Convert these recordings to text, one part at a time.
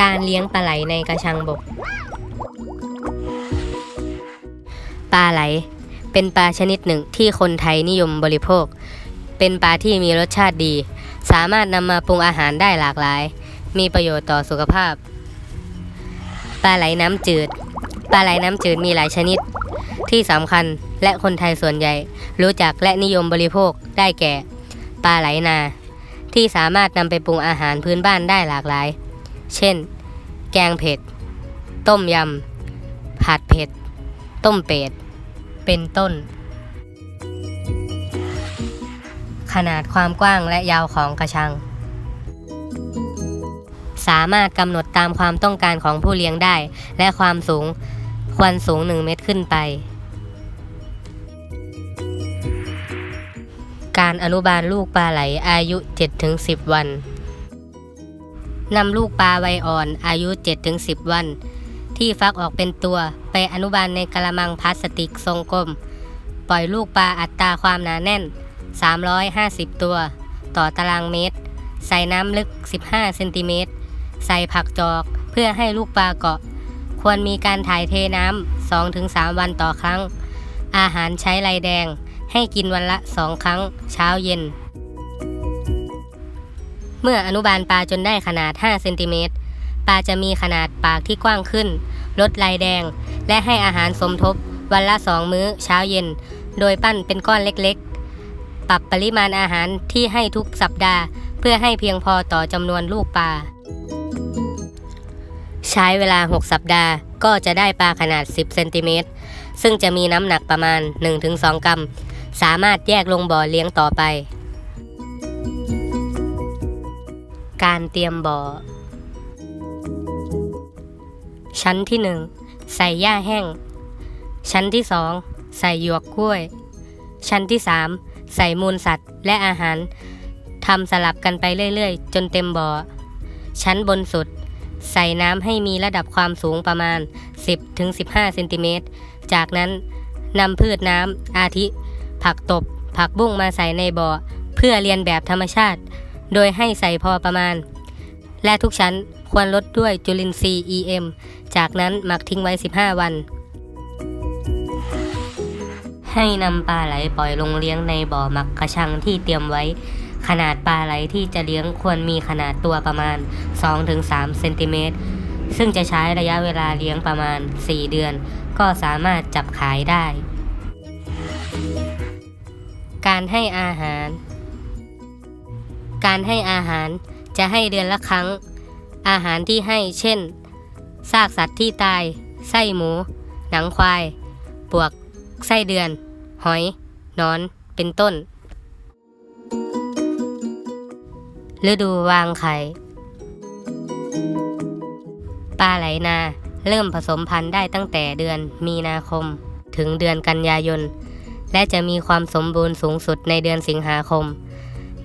การเลี้ยงปลาไหลในกระชังบก ปลาไหล เป็นปลาชนิดหนึ่งที่คนไทยนิยมบริโภค เป็นปลาที่มีรสชาติดี สามารถนำมาปรุงอาหารได้หลากหลาย มีประโยชน์ต่อสุขภาพ ปลาไหลน้ำจืด ปลาไหลน้ำจืดมีหลายชนิด ที่สำคัญและคนไทยส่วนใหญ่ รู้จักและนิยมบริโภคได้แก่ ปลาไหลนา ที่สามารถนำไปปรุงอาหารพื้นบ้านได้หลากหลาย เช่น แกงเผ็ด ต้มยำ ผัดเผ็ด ต้มเป็ด เป็นต้น ขนาดความกว้างและยาวของกระชัง สามารถกำหนดตามความต้องการของผู้เลี้ยงได้ และความสูงควรสูง 1 เมตรขึ้นไปการอนุบาลลูกปลาไหลอายุ 7-10 วัน นำลูกปลาวัยอ่อนอายุ 7-10 วัน ที่ฟักออกเป็นตัวไปอนุบาลในกระมังพลาสติกทรงกลม ปล่อยลูกปลาอัตราความหนาแน่น 350 ตัว ต่อตารางเมตร ใส่น้ำลึก 15 เซนติเมตร ใส่ผักจอกเพื่อให้ลูกปลาเกาะ ควรมีการถ่ายเทน้ำ 2-3 วันต่อครั้ง อาหารใช้ไรแดงให้กินวันละ 2 ครั้ง เช้าเย็น เมื่ออนุบาลปลาจนได้ขนาด 5 เซนติเมตร ปลาจะมีขนาดปากที่กว้างขึ้น ลดลายแดง และให้อาหารสมทบ วันละ2มื้อเช้าเย็น โดยปั้นเป็นก้อนเล็กๆ ปรับปริมาณอาหารที่ให้ทุกสัปดาห์ เพื่อให้เพียงพอต่อจำนวนลูกปลา ใช้เวลา 6 สัปดาห์ก็จะได้ปลาขนาด 10 เซนติเมตร ซึ่งจะมีน้ำหนักประมาณ 1-2 กรัม สามารถแยกลงบ่อเลี้ยงต่อไป การเตรียมบ่อ ชั้นที่ 1 ใส่หญ้าแห้ง ชั้นที่ 2 ใส่หยวกกล้วย ชั้นที่ 3 ใส่มูลสัตว์และอาหารทำสลับกันไปเรื่อยๆ จนเต็มบ่อ ชั้นบนสุด ใส่น้ำให้มีระดับความสูงประมาณ 10-15เซนติเมตร จากนั้นนำพืชน้ำอาทิ ผักตบ ผักบุ้งมาใส่ในบ่อ เพื่อเรียนแบบธรรมชาติ โดยให้ใส่พอประมาณ และทุกชั้นควรลดด้วยจุลินทรีย์ EM จากนั้นหมักทิ้งไว้ 15 วัน ให้นำปลาไหลปล่อยลงเลี้ยงในบ่อหมักกระชังที่เตรียมไว้ ขนาดปลาไหลที่จะเลี้ยงควรมีขนาดตัวประมาณ 2-3 เซนติเมตร ซึ่งจะใช้ระยะเวลาเลี้ยงประมาณ 4 เดือน ก็สามารถจับขายได้ การให้อาหาร การให้อาหารจะให้เดือนละครั้ง อาหารที่ให้เช่น ซากสัตว์ที่ตาย ไส้หมู หนังควาย ปวก ไส้เดือน หอย นอน เป็นต้น ฤดูวางไข่ ปลาไหลนา เริ่มผสมพันธุ์ได้ตั้งแต่เดือนมีนาคม ถึงเดือนกันยายน และจะมีความสมบูรณ์สูงสุดในเดือนสิงหาคม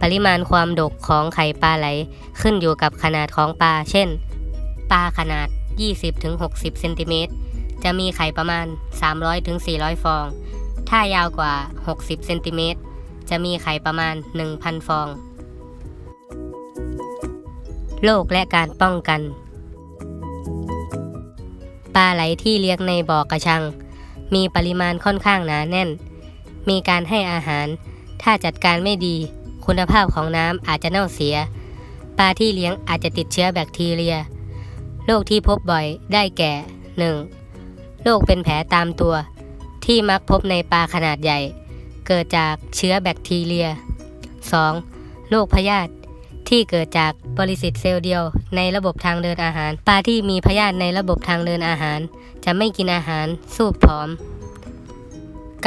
ปริมาณความดกของไข่ปลาไหล ขึ้นอยู่กับขนาดของปลา เช่น ปลาขนาด 20-60 เซนติเมตร จะมีไข่ประมาณ 300-400 ฟอง ถ้ายาวกว่า 60 เซนติเมตร จะมีไข่ประมาณ 1,000 ฟอง โรคและการป้องกัน ปลาไหลที่เลี้ยงในบ่อกระชัง มีปริมาณค่อนข้างหนาแน่น มีการให้อาหาร ถ้าจัดการไม่ดี คุณภาพของน้ำอาจจะเน่าเสีย ปลาที่เลี้ยงอาจจะติดเชื้อแบคทีเรีย โรคที่พบบ่อยได้แก่ 1. โรคเป็นแผลตามตัว ที่มักพบในปลาขนาดใหญ่ เกิดจากเชื้อแบคทีเรีย 2. โรคพยาธิที่เกิดจากปรสิตเซลล์เดียวในระบบทางเดินอาหาร ปลาที่มีพยาธิในระบบทางเดินอาหาร จะไม่กินอาหารสูบผอม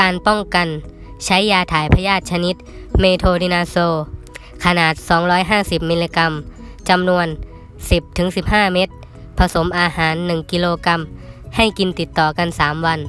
การป้องกัน ใช้ยาถ่ายพยาธิชนิดเมโทดินาโซ ขนาด 250 มิลลิกรัมจำนวน 10-15 เม็ดผสมอาหาร 1 กิโลกรัม ให้กินติดต่อกัน 3 วัน